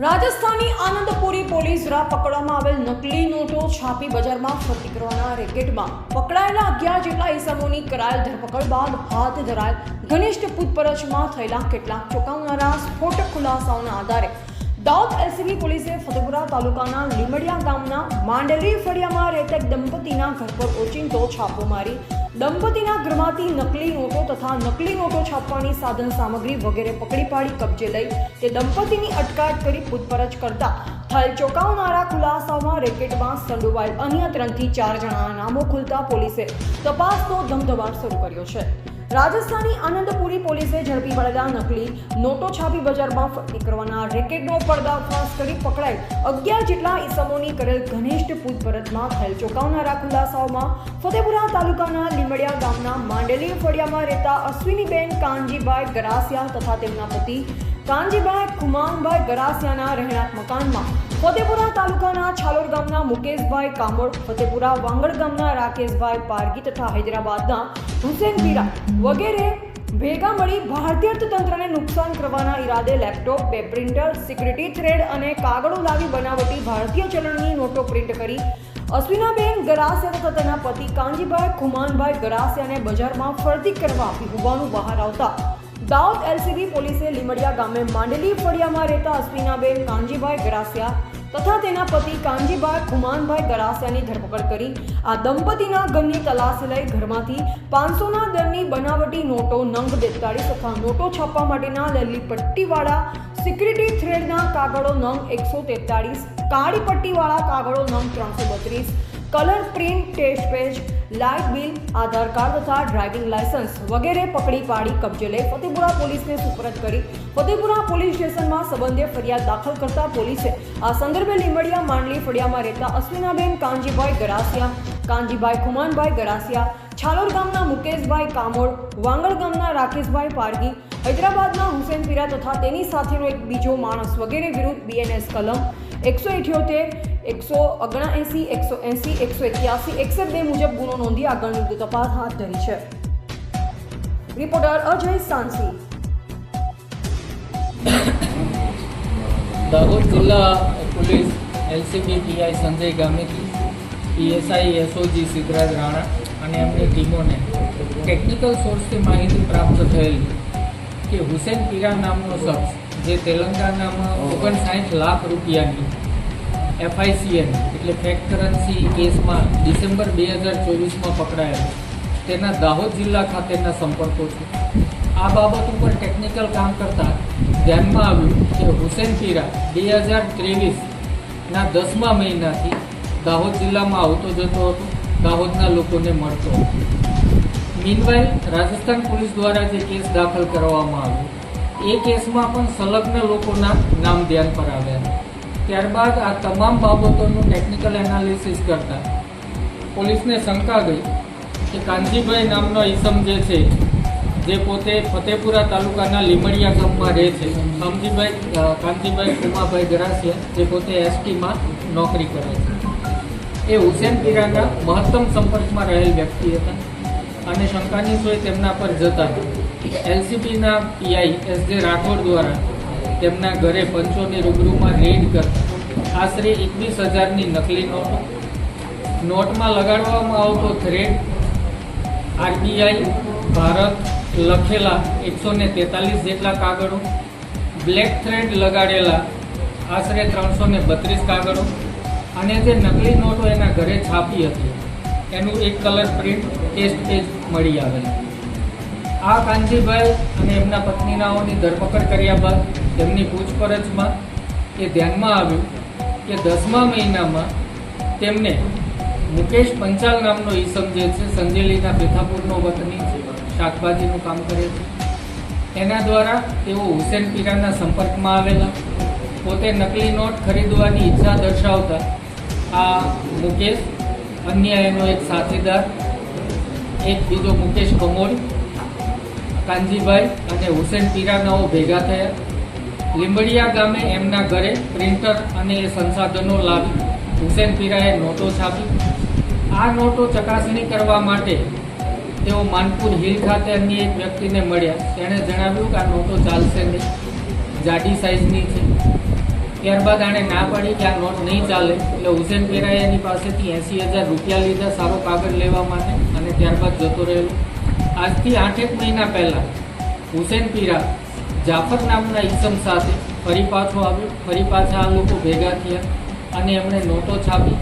Rajasthani આનંદપુરી police દ્વારા પકડવામાં આવેલ નકલી નોટો છાપી બજારમાં ફરતી કરવાના રેકેટમાં પકડાયેલા અગિયાર જેટલા ઇસમોની કરાયેલ ધરપકડ બાદ હાથ ધરાયેલ ઘનિષ્ઠ પૂછપરછમાં થયેલા કેટલાક ચોંકાવનારા સ્ફોટક ખુલાસાઓના આધારે દાઉદ એલસીબી પોલીસે ફતેપુરા તાલુકાના લીમડિયા ગામના માંડલી ફળિયામાં રહેતા દંપતીના ઘર પર ઓચિંતો છાપો મારી દંપતીના ઘરમાંથી નકલી નોટો તથા નકલી નોટો છાપવાની સાધન સામગ્રી વગેરે પકડી પાડી કબજે લઈ તે દંપતીની અટકાયત કરી પૂછપરછ કરતા થયેલ ચોંકાવનારા ખુલાસામાં રેકેટમાં સંડોવાયેલ અન્ય ત્રણથી ચાર જણાના નામો ખુલતા પોલીસે તપાસનો ધમધમાટ શરૂ કર્યો છે. રાજસ્થાની આનંદપુરી પોલીસે ઝડપી પડેલા નકલી નોટો છાપી બજારમાં ફરતી કરવાના રેકેટનો પર્દાફાશ કરી પકડાઈ અગિયાર જેટલા ઇસમોની કરેલ ઘનિષ્ઠ પૂછપરછમાં થયેલ ચોંકાવનારા ખુલાસાઓમાં ફતેપુરા તાલુકાના લીમડિયા ગામના માંડેલી ફળિયામાં રહેતા અશ્વિનીબેન કાનજીભાઈ ગરાસિયા તથા તેમના પતિ કાનજીભાઈ ખુમાનભાઈ ગરાસિયાના રહેણાંક મકાનમાં ફતેપુરા તાલુકાના છાલોર ગામના મુકેશભાઈ કામોડ, ફતેપુરા વાંગડ ગામના રાકેશભાઈ પારગી તથા હૈદરાબાદના હુસેન પીરા વગેરે ભેગા મળી ભારતીય અર્થતંત્રને નુકસાન કરવાના ઈરાદે લેપટોપ, બે પ્રિન્ટર, સિક્યુરિટી થ્રેડ અને કાગળો લાવી બનાવટી ભારતીય ચલણની નોટો પ્રિન્ટ કરી. અશ્વિનાબેન ગરાસિયા તથા તેના પતિ કાંજીભાઈ ખુમાનભાઈ ગરાસિયાને બજારમાં ફરતી કરવા આપી હોવાનું બહાર આવતા. દાઉદ એલસીબી પોલીસે લીમડિયા ગામે માંડલી ફળિયામાં રહેતા અશ્વિનાબેન કાંજીભાઈ ગરાસિયા તથા તેના પતિ કાંજીભાઈ ખુમાનભાઈ ગરાસિયાની ધરપકડ કરી આ દંપતીના ઘરની તલાશી લઈ ઘરમાંથી પાંચસોના દરની બનાવટી નોટો નંગ બેતાળીસ તથા નોટો છાપવા માટેના લેલી પટ્ટીવાળા સિક્યુરિટી થ્રેડના કાગળો નંગ એકસો તેતાળીસ, કાળી પટ્ટીવાળા કાગળો નંગ ત્રણસો બત્રીસ colour, print, test page, light bill, Aadhaar card તથા ડ્રાઇવિંગ લાયસન્સ વગેરે પકડી પાડી કબજે લઈ ફતેપુરા પોલીસને સુપરત કરી. ફતેપુરા પોલીસ સ્ટેશનમાં સંબંધે ફરિયાદ દાખલ કરતા પોલીસે આ સંદર્ભે લીંબડિયા માંડલી ફળિયામાં રહેતા અશ્વિનાબેન કાંજીભાઈ ગરાસિયા કાંજીભાઈ ખુમાનભાઈ ગરાસિયા, છાલોર ગામના મુકેશભાઈ કામોડ વાંગળ ગામના રાકેશભાઈ પારગી હૈદરાબાદના હુસેન પીરા તથા તેની સાથેનો એક બીજો માણસ વગેરે વિરુદ્ધ બીએનએસ કલમ એકસો ઇઠ્યોતેર એકસો ઓગણએંસી, એકસો એંસી, એકસો એક્યાસી એકસો બે મુજબ ગુનો નોંધી આગળની વધુ તપાસ હાથ ધરી છે. રિપોર્ટર અજય સાંસી. દાહોદ જિલ્લા police, LCB, PI Sanjay Gameti PSI, SOG Siddhraj Rana અને એમની ટીમોને ટેકનિકલ સોર્સથી માહિતી પ્રાપ્ત થયેલી કે હુસેન પીરા નામનો શખ્સ, જે તેલંગાનામાં ઓગણસાઠ લાખ રૂપિયાની એફઆઈસીએન એટલે ફેક કરન્સી કેસમાં ડિસેમ્બર બે હજાર ચોવીસમાં પકડાયેલો તેના દાહોદ જિલ્લા ખાતેના સંપર્કો છે. આ બાબત ઉપર ટેકનિકલ કામ કરતાં ધ્યાનમાં આવ્યું કે હુસેન પીરા બે હજાર ત્રેવીસના દસમા મહિનાથી દાહોદ જિલ્લામાં આવતો જતો હતો. દાહોદના લોકોને મળતો હતો. મીનવાઇલ રાજસ્થાન પોલીસ દ્વારા જે કેસ દાખલ કરવામાં આવ્યો, એ કેસમાં પણ સંલગ્ન લોકોના નામ ધ્યાન પર આવ્યા ત્યારબાદ આ તમામ બાબતોનું ટેકનિકલ એનાલિસિસ કરતા પોલીસને શંકા ગઈ કે કાનજીભાઈ નામનો ઈસમ જે છે જે પોતે ફતેપુરા તાલુકાના લીમડિયા ગામમાં રહે છે. સમજીભાઈ અ, કાનજીભાઈ કુમાભાઈ ગરાસિયા જે પોતે એસટીમાં નોકરી કરે છે. એ હુસેન પીરાના મહત્તમ સંપર્કમાં રહેલ વ્યક્તિ હતા અને શંકાની સોય તેમના પર જતા. એલસીબીના પીઆઈ એસ જે રાઠોડ દ્વારા તેમના ઘરે પંચોની રૂબરૂમાં રેડ કરતા આશરે એકવીસ હજારની નકલી નોટો. નોટમાં લગાડવામાં આવતો થ્રેડ આરબીઆઈ, ભારત, લખેલા એકસો ને તેતાલીસ જેટલા કાગળો. બ્લેક થ્રેડ લગાડેલા આશરે ત્રણસો ને બત્રીસ કાગળો. અને જે નકલી નોટો એના ઘરે છાપી હતી, એનું એક કલર પ્રિન્ટ ટેસ્ટ પેજ મળી આવેલ. આ કાનજીભાઈ અને એમના પત્નીનાઓની ધરપકડ કર્યા બાદ તેમની પૂછપરછમાં એ ધ્યાનમાં આવ્યું કે દસમા મહિનામાં તેમને મુકેશ પંચાલ નામનો ઈસમ જે છે સંજેલીના પેથાપુરનો વતની શાકભાજીનું કામ કરે છે. એના દ્વારા તેઓ હુસેન પીરાના સંપર્કમાં આવેલા. પોતે નકલી નોટ ખરીદવાની ઈચ્છા દર્શાવતા આ મુકેશ અન્ય એનો એક સાથીદાર, એક બીજો મુકેશ કમોડ, કાનજીભાઈ અને હુસેન પીરાનાઓ ભેગા થયા. લીંબડિયા ગામે એમના ઘરે પ્રિન્ટર અને સંસાધનો લાવી હુસેન પીરાએ નોટો છાપી. આ નોટો ચકાસણી કરવા માટે તેઓ માનપુર હિલ ખાતે અન્ય એક વ્યક્તિને મળ્યા. તેણે જણાવ્યું કે આ નોટો ચાલશે નહીં. જાડી સાઇઝની છે. ત્યારબાદ આણે ના પાડી કે આ નોટ નહીં ચાલે એટલે હુસેન પીરાએ એની પાસેથી એંસી હજાર રૂપિયા લીધા સારો કાગળ લેવા માટે અને ત્યારબાદ જતો રહેલો. આજથી આઠેક મહિના પહેલાં હુસેન પીરા જાફર નામના ઇસમ સાથે ફરી પાછો આવ્યો. ફરી પાછા આ લોકો ભેગા થયા અને એમણે નોટો છાપી.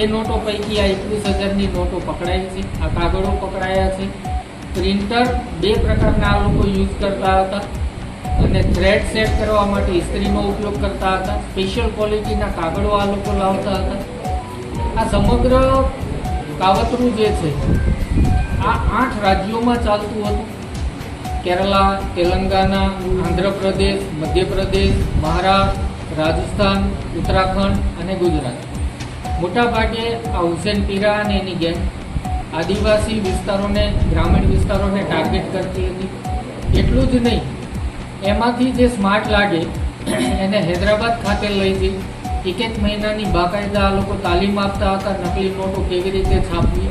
એ નોટો પૈકી આ એકવીસ હજારની નોટો પકડાઈ છે. આ કાગળો પકડાયા છે. પ્રિન્ટર બે પ્રકારના આ લોકો યુઝ કરતા હતા અને થ્રેડ સેટ કરવા માટે ઇસ્ત્રીનો ઉપયોગ કરતા હતા. સ્પેશિયલ ક્વોલિટીના કાગળો આ લોકો લાવતા હતા. આ સમગ્ર કાવતરું જે છે, આ આઠ રાજ્યોમાં ચાલતું હતું. કેરલા, તેલંગાના, આંધ્રપ્રદેશ, મધ્યપ્રદેશ, મહારાષ્ટ્ર, રાજસ્થાન, ઉત્તરાખંડ અને ગુજરાત. મોટાભાગે આ હુસેન પીરા અને એની ગેંગ આદિવાસી વિસ્તારોને, ગ્રામીણ વિસ્તારોને ટાર્ગેટ કરતી હતી. એટલું જ નહીં, એમાંથી જે સ્માર્ટ લાગે, એને હૈદરાબાદ ખાતે લઈ જઈ એક એક મહિનાની બાકાયદા આ લોકો તાલીમ આપતા હતા, નકલી નોટો કેવી રીતે છાપવી?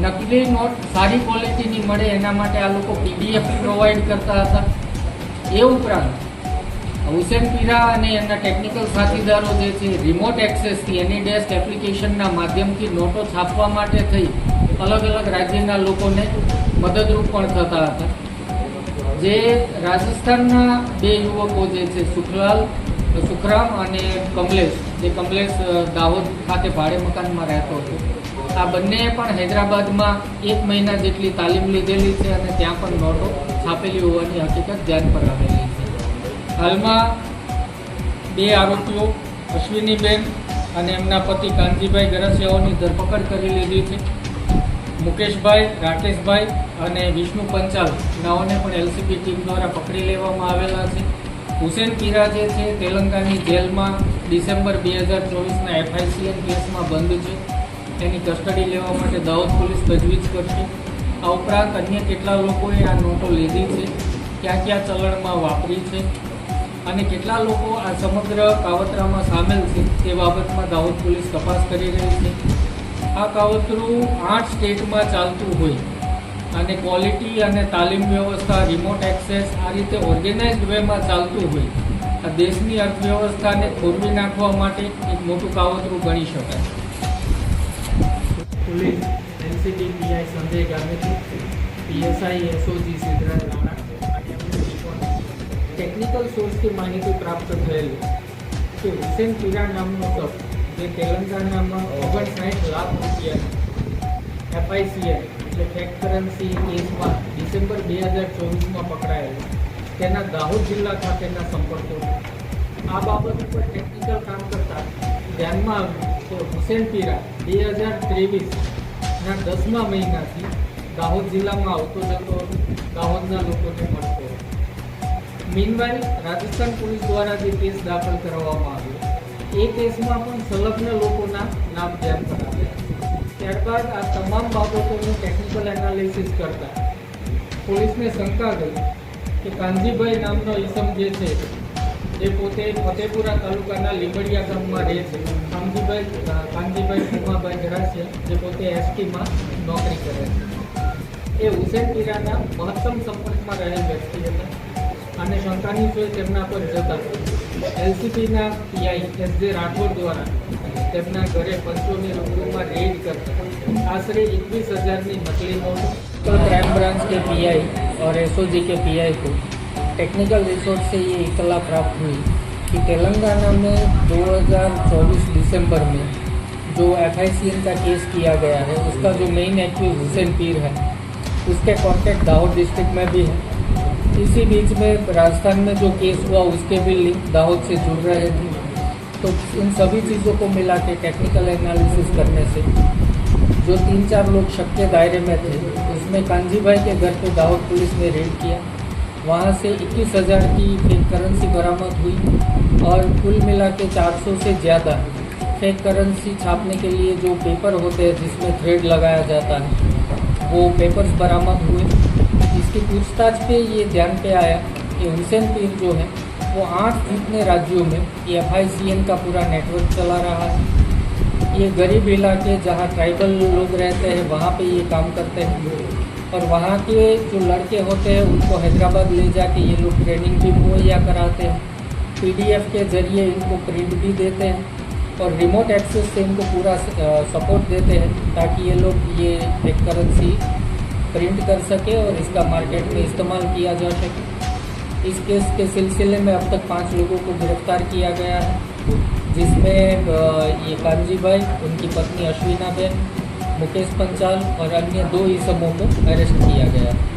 નકલી નોટ સારી ક્વોલિટીની મળે એના માટે આ લોકો પીડીએફ પ્રોવાઈડ કરતા હતા. એ ઉપરાંત હુસેન પીરા અને એના ટેકનિકલ સાથીદારો જે છે રિમોટ એક્સેસથી એની ડેસ્ક એપ્લિકેશનના માધ્યમથી નોટો છાપવા માટે થઈ, અલગ અલગ રાજ્યના લોકોને મદદરૂપ પણ થતા હતા. જે રાજસ્થાનના બે યુવકો જે છે, સુખલાલ, સુખરામ અને કમલેશ, જે કમલેશ દાહોદ ખાતે ભાડે મકાનમાં રહેતો હતો. આ બંનેએ પણ હૈદરાબાદમાં એક મહિના જેટલી તાલીમ લીધેલી છે અને ત્યાં પણ નોટો છાપેલી હોવાની હકીકત ધ્યાન પર આવેલી છે. હાલમાં બે આરોપીઓ અશ્વિનીબેન અને એમના પતિ કાનજીભાઈ ગરસિયાઓની ધરપકડ કરી લીધી છે. મુકેશભાઈ, રાકેશભાઈ અને વિષ્ણુ પંચાલ નાઓને પણ એલસીબી ટીમ દ્વારા પકડી લેવામાં આવેલા છે. હુસેન કિરા જે છે, તેલંગાની જેલમાં ડિસેમ્બર બે હજાર ચોવીસના એફઆઈસીએન કેસમાં બંધ છે. તેની કસ્ટડી લેવા માટે દાહોદ પોલીસ તજવીજ કરશે. આ ઉપરાંત અન્ય કેટલા લોકોએ આ નોટો લીધી છે, ક્યાં ક્યાં ચલણમાં વાપરી છે, અને કેટલા લોકો આ સમગ્ર કાવતરામાં સામેલ છે, તે બાબતમાં દાહોદ પોલીસ તપાસ કરી રહી છે. આ કાવતરું આઠ સ્ટેટમાં ચાલતું હોય અને ક્વોલિટી અને તાલીમ વ્યવસ્થા રિમોટ એક્સેસ આ રીતે ઓર્ગેનાઇઝ વેમાં ચાલતું હોય, આ દેશની અર્થવ્યવસ્થાને ખોરવી નાખવા માટે એક મોટું કાવતરું ગણી શકાય. Police NCT PI Sanjay Gameti PSI, SOG Siddhraj Rana technical સોર્સથી માહિતી પ્રાપ્ત થયેલી કે હુસેન પીરા નામનો શખ્સ, જે તેલંગાણામાં ઓગણસાઠ લાખ રૂપિયા એફઆઈસીએલ એટલે ફેક કરન્સી કેસમાં ડિસેમ્બર બે હજાર ચોવીસમાં પકડાયેલો. તેના દાહોદ જિલ્લા ખાતેના સંપર્કો. આ બાબત ઉપર ટેકનિકલ કામ કરતા ધ્યાનમાં આવ્યું કે હુસેનપીરા બે હજાર ત્રેવીસના દસમા મહિનાથી દાહોદ જિલ્લામાં આવતો જતો દાહોદના લોકોને મળતો. મીનવાઇલ રાજસ્થાન પોલીસ દ્વારા જે કેસ દાખલ કરવામાં આવ્યો, એ કેસમાં પણ સંલગ્ન લોકોના નામ ધ્યાન પર આવ્યા ત્યારબાદ આ તમામ બાબતોનું ટેકનિકલ એનાલિસિસ કરતા પોલીસને શંકા ગઈ કે કાનજીભાઈ નામનો ઈસમ જે છે એ પોતે ફતેપુરા તાલુકાના લીંબડિયા ગામમાં રહે છે કાનજીભાઈ અ, કાનજીભાઈ ભીમાભાઈ ગરાસિયા જે પોતે એસટીમાં નોકરી કરે છે એ હુસેન પીરાના મહત્તમ સંપર્કમાં રહેલ વ્યક્તિ હતા અને શંકાની જોઈ તેમના પર જતા એલસીબીના પીઆઈ એસ જે રાઠોડ દ્વારા તેમના ઘરે પંચોની રૂબરૂમાં રેડ કરતા આશરે એકવીસ હજારની નકલી નોટો तो क्राइम ब्रांच के पीआई और एसओजी के पीआई को टेक्निकल रिसोर्स से ये इतला प्राप्त हुई कि तेलंगाना में 2024 दिसंबर में जो एफआईसीएन का केस किया गया है, उसका जो मेन एक्यूज हुसैन पीर है, उसके कॉन्टेक्ट दाहोद डिस्ट्रिक्ट में भी है। इसी बीच में राजस्थान में जो केस हुआ, उसके भी लिंक दाहोद से जुड़ रहे थे। तो इन सभी चीज़ों को मिला के टेक्निकल एनालिसिस करने से जो तीन चार लोग शक के दायरे में थे, उसमें कांजी भाई के घर पे दाहोद पुलिस ने रेड किया। वहाँ से इक्कीस हज़ार की फेक करेंसी बरामद हुई और कुल मिला के चार सौ से ज़्यादा फेक करेंसी छापने के लिए जो पेपर होते हैं जिसमें थ्रेड लगाया जाता है, वो पेपर्स बरामद हुए। इसकी पूछताछ पे ये ध्यान पे आया कि हुसैन पीर जो है, वो आठ जितने राज्यों में ये एफ़ का पूरा नेटवर्क चला रहा है। ये गरीब इलाके जहाँ ट्राइबल लोग रहते हैं, वहाँ पे ये काम करते हैं। और वहाँ के जो लड़के होते हैं, उनको हैदराबाद ले जाके ये लोग ट्रेनिंग भी मुहैया कराते हैं। पीडीएफ के ज़रिए इनको प्रिंट भी देते हैं और रिमोट एक्सेस से इनको पूरा सपोर्ट देते हैं ताकि ये लोग ये एक करेंसी प्रिंट कर सके और इसका मार्केट में इस्तेमाल किया जा सके। इस केस के सिलसिले में अब तक पाँच लोगों को गिरफ़्तार किया गया है, जिसमें ये कांजी भाई, उनकी पत्नी अश्विना बेन मुकेश पंचाल और अन्य दो इसमों को अरेस्ट किया गया है